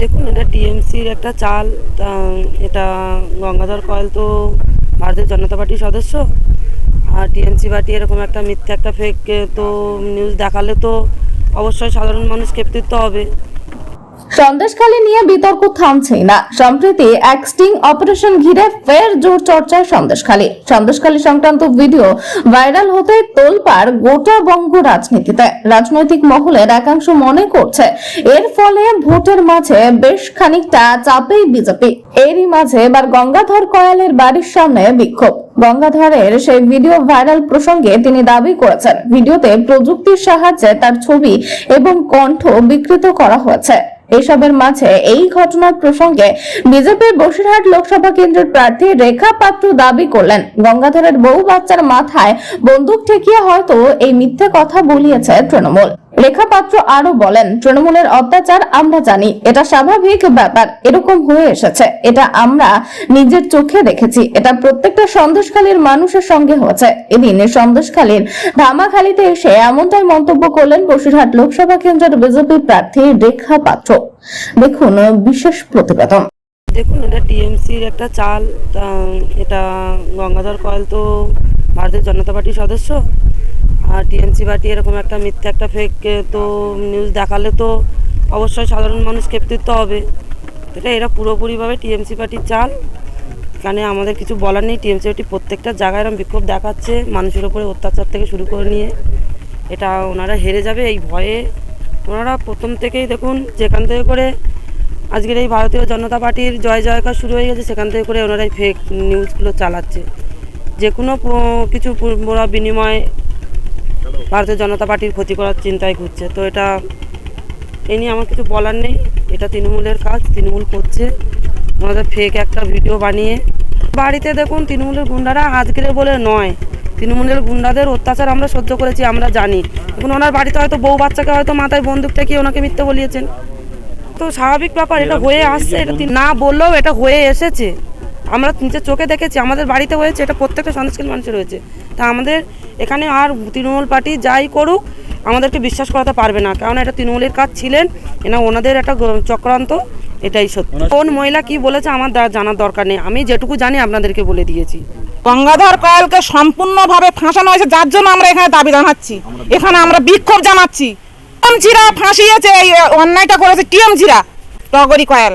দেখুন, এটা টিএমসির একটা চাল এটা গঙ্গাধর কয়েল তো ভারতের জনতা পার্টির সদস্য। আর টিএমসি পার্টি এরকম একটা মিথ্যা একটা ফেক তো নিউজ দেখালে তো অবশ্যই সাধারণ মানুষ ক্ষেপ্তিত্ব হবে। সন্দেশখালী নিয়ে বিতর্ক থামছেই না। সম্প্রতি এক স্টিং অপারেশন ঘিরে ফের জোর চর্চায় সন্দেশখালী। সন্দেশখালী সংক্রান্ত ভিডিও ভাইরাল হতে তোলপাড় গোটা বঙ্গ রাজনীতিতে। রাজনৈতিক মহলের একাংশ মনে করছে, এর ফলে ভোটের মাঝে বেশ খানিকটা চাপেই বিজেপি। এরই মাঝে এবার গঙ্গাধর কয়ালের বাড়ির সামনে বিক্ষোভ। গঙ্গাধরের সেই ভিডিও ভাইরাল প্রসঙ্গে তিনি দাবি করেছেন। ভিডিওতে প্রযুক্তির সাহায্যে তার ছবি এবং কণ্ঠ বিকৃত করা হয়েছে। এসবের মাঝে এই ঘটনার প্রসঙ্গে বিজেপির বসিরহাট লোকসভা কেন্দ্রের প্রার্থী রেখা পাত্র দাবি করলেন। গঙ্গাধরের বহু বাচ্চার মাথায় বন্দুক ঠেকিয়ে হয়তো এই মিথ্যে কথা বলিয়েছে তৃণমূল। রেখা পাত্র আরও বলেন, তৃণমূলের অত্যাচার আমরা জানি, এটা স্বাভাবিক ব্যাপার, এরকম হয়ে এসেছে। এটা আমরা নিজের চোখে দেখেছি, এটা প্রত্যেকটা সন্দেশখালীর মানুষের সঙ্গে হয়েছে। এদিন সন্দেশখালীর ধামাখালীতে এসে এমনটাই মন্তব্য করলেন বসিরহাট লোকসভা কেন্দ্রের বিজেপি প্রার্থী রেখা পাত্র। দেখুন, বিশেষ প্রতিবেদন। দেখুন, এটা টিএমসির একটা চাল এটা গঙ্গাধর কয়েল তো ভারতীয় জনতা পার্টির সদস্য আর টিএমসি পার্টি এরকম একটা মিথ্যে একটা ফেক তো নিউজ দেখালে তো অবশ্যই সাধারণ মানুষ ক্ষেপ্তিত হবে। এটা এরা পুরোপুরিভাবে টিএমসি পার্টির চাল। এখানে আমাদের কিছু বলার নেই। টিএমসি পার্টি প্রত্যেকটা জায়গায় এরকম বিক্ষোভ দেখাচ্ছে, মানুষের উপরে অত্যাচার থেকে শুরু করে নিয়ে। এটা ওনারা হেরে যাবে এই ভয়ে। ওনারা প্রথম থেকেই দেখুন, যেখান থেকে করে আজকের এই ভারতীয় জনতা পার্টির জয় জয়কার শুরু হয়ে গেছে, সেখান থেকে করে ওনারাই ফেক নিউজগুলো চালাচ্ছে। যে কোনো কিছু ওরা বিনিময়ে ভারতীয় জনতা পার্টির ক্ষতি করার চিন্তায় ঘুরছে। তো এটা এ নিয়ে আমার কিছু বলার নেই। এটা তৃণমূলের কাজ তৃণমূল করছে। ওনাদের ফেক একটা ভিডিও বানিয়ে। বাড়িতে দেখুন তৃণমূলের গুন্ডারা আজকের বলে নয়। তৃণমূলের গুন্ডাদের অত্যাচার আমরা সহ্য করেছি আমরা জানি। এখন ওনার বাড়িতে হয়তো বউ বাচ্চাকে হয়তো মাথায় বন্দুক ঠেকিয়ে ওনাকে মিথ্যে বলিয়েছেন। তো স্বাভাবিক ব্যাপার এটা হয়ে আসছে এটা না বললেও এটা হয়ে এসেছে। আমরা নিজের চোখে দেখেছি আমাদের বাড়িতে হয়েছে এটা প্রত্যেকটা সন্দেশকারী মানুষের হয়েছে। তা আমাদের এখানে আর তৃণমূল পার্টি যাই করুক আমাদেরকে বিশ্বাস করাতে পারবে না। কারণ এটা তৃণমূলের কাজ ছিলেন এনা ওনাদের একটা চক্রান্ত এটাই সত্যি। কোন মহিলা কি বলেছে আমার জানার দরকার নেই। আমি যেটুকু জানি আপনাদেরকে বলে দিয়েছি। গঙ্গাধর কয়েলকে সম্পূর্ণভাবে ফাঁসানো হয়েছে যার জন্য আমরা এখানে দাবি জানাচ্ছি। এখানে আমরা বিক্ষোভ জানাচ্ছি। টিএমজিরা ফাঁসিয়েছে এই অন্যায়টা করেছে টিএমজিরা টগরি কয়েল।